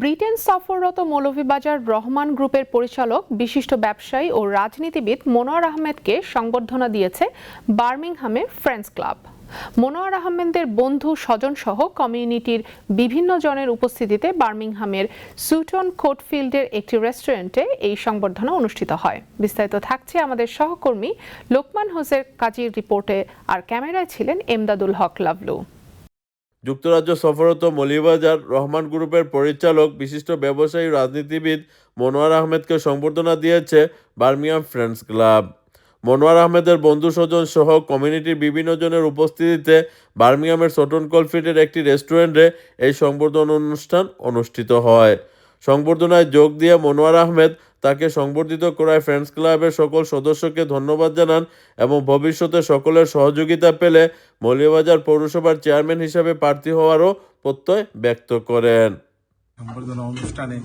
Britain সফররত মৌলভীবাজার রহমান গ্রুপের পরিচালক, বিশিষ্ট ব্যবসায়ী ও রাজনীতিবিদ মনোয়ার আহমেদকে সংবর্ধনা দিয়েছে বার্মিংহামে ফ্রেন্ডস ক্লাব। মনোয়ার আহমেদের বন্ধু স্বজন সহ কমিউনিটির বিভিন্ন জনের উপস্থিতিতে বার্মিংহামের সুটন কোটফিল্ডের একটি রেস্টুরেন্টে এই সংবর্ধনা অনুষ্ঠিত হয়। বিস্তারিত থাকছে আমাদের সহকর্মী লোকমান হোসের কাজীর রিপোর্টে। আর ক্যামেরায় ছিলেন এমদাদুল হক লাভলু। যুক্তরাজ্য সফররত মলিবাজার রহমান গ্রুপের পরিচালক, বিশিষ্ট ব্যবসায়ী, রাজনীতিবিদ মনোয়ার আহমেদকে সংবর্ধনা দিয়েছে বার্মিয়াম ফ্রেন্ডস ক্লাব। মনোয়ার আহমেদের বন্ধু স্বজন সহ কমিউনিটির বিভিন্ন জনের উপস্থিতিতে বার্মিয়ামের সটন কলফিটের একটি রেস্টুরেন্টে এই সংবর্ধনা অনুষ্ঠান অনুষ্ঠিত হয়। সংবর্ধনায় যোগ দিয়ে মনোয়ার আহমেদ তাকে সংবর্ধিত করায় ফ্রেন্ডস ক্লাবের সকল সদস্যকে ধন্যবাদ জানান এবং ভবিষ্যতে সকলের সহযোগিতা পেলে মৌলভীবাজার পৌরসভার চেয়ারম্যান হিসাবে প্রার্থী হওয়ারও প্রত্যয় ব্যক্ত করেন। সম্বর্ধনা অনুষ্ঠানে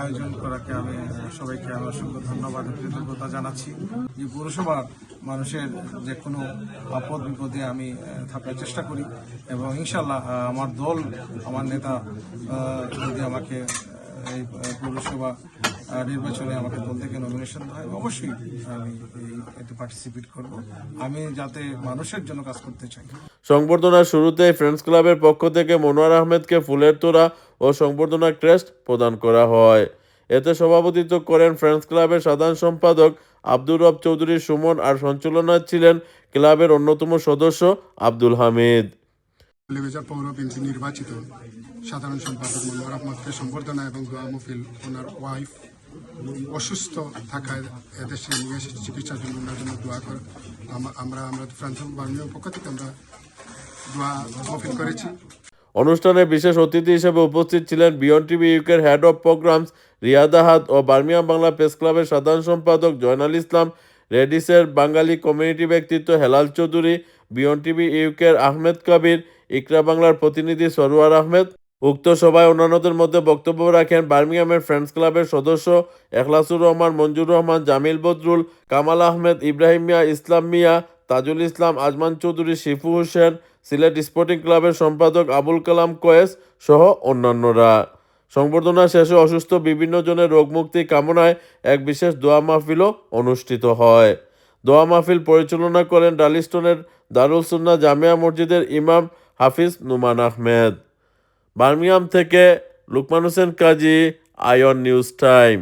আয়োজন করাকে আমি সবাইকে আমার অসংখ্য ধন্যবাদ কৃতজ্ঞতা জানাচ্ছি। যে পৌরসভার মানুষের যে কোনো আপদ বিপদে আমি থাকার চেষ্টা করি এবং ইনশাল্লাহ আমার দল, আমার নেতা যদি আমাকে এই পৌরসভা নির্বাচনে আমাকে দল থেকে নমিনেশন হয় অবশ্যই আমি এতে পার্টিসিপেট করব। আমি যাতে মানুষের জন্য কাজ করতে চাই। সংবর্ধনার শুরুতেই ফ্রেন্ডস ক্লাবের পক্ষ থেকে মনোয়ার আহমেদকে ফুলের তোড়া ও সংবর্ধনা ক্রেস্ট প্রদান করা হয়। এতে সভাপতিত্ব করেন ফ্রেন্ডস ক্লাবের সাধারণ সম্পাদক আব্দুর রব চৌধুরী সুমন আর সঞ্চালনায় ছিলেন ক্লাবের অন্যতম সদস্য আব্দুল হামিদ। লেবেজার পৌর বিএনপি নির্বাচিত সাধারণ সম্পাদক মনোয়ার আহমদকে সম্বর্ধনা এবং দোয়া মুফিল ওনার ওয়াইফ অসুস্থ থাকায় এদেশে নিয়ে এসেছে চিকিৎসার জন্য ওনার জন্য দোয়া কর। আমরা আমরা ফ্রান্স বার্মিয়ার পক্ষ থেকে আমরা দোয়া করেছি। অনুষ্ঠানে বিশেষ অতিথি হিসেবে উপস্থিত ছিলেন বিয়ন টিভি ইউকের head of programs Riyad Ahad O Birmingham Bangla press ক্লাবের সাধারণ সম্পাদক জয়নাল ইসলাম, রেডিসের বাঙালি কমিউনিটি ব্যক্তিত্ব হেলাল চৌধুরী বিয়ন টিভি ইউকের আহমেদ কবির, ইকরা বাংলার প্রতিনিধি সরোয়ার আহমেদ উক্ত সভায় অন্যান্যদের মধ্যে বক্তব্য রাখেন বার্মিংহামের ফ্রেন্ডস ক্লাবের সদস্য এখলাসুর রহমান, মঞ্জুর রহমান, জামিল বদরুল, কামাল আহমেদ, ইব্রাহিম মিয়া, ইসলাম মিয়া, তাজুল ইসলাম, আজমান চৌধুরী, শিফু হোসেন, সিলেট স্পোর্টিং ক্লাবের সম্পাদক আবুল কালাম কয়েস সহ অন্যান্যরা। সংবর্ধনা শেষে অসুস্থ বিভিন্ন জনের রোগমুক্তি কামনায় এক বিশেষ দোয়া মাহফিলও অনুষ্ঠিত হয়। দোয়া মাহফিল পরিচালনা করেন ডালিস্টনের দারুল সুন্না জামিয়া মসজিদের ইমাম হাফিজ নুমান আহমেদ। বার্মিয়াম থেকে লুকমান হোসেন কাজী আয়ন নিউজ টাইম।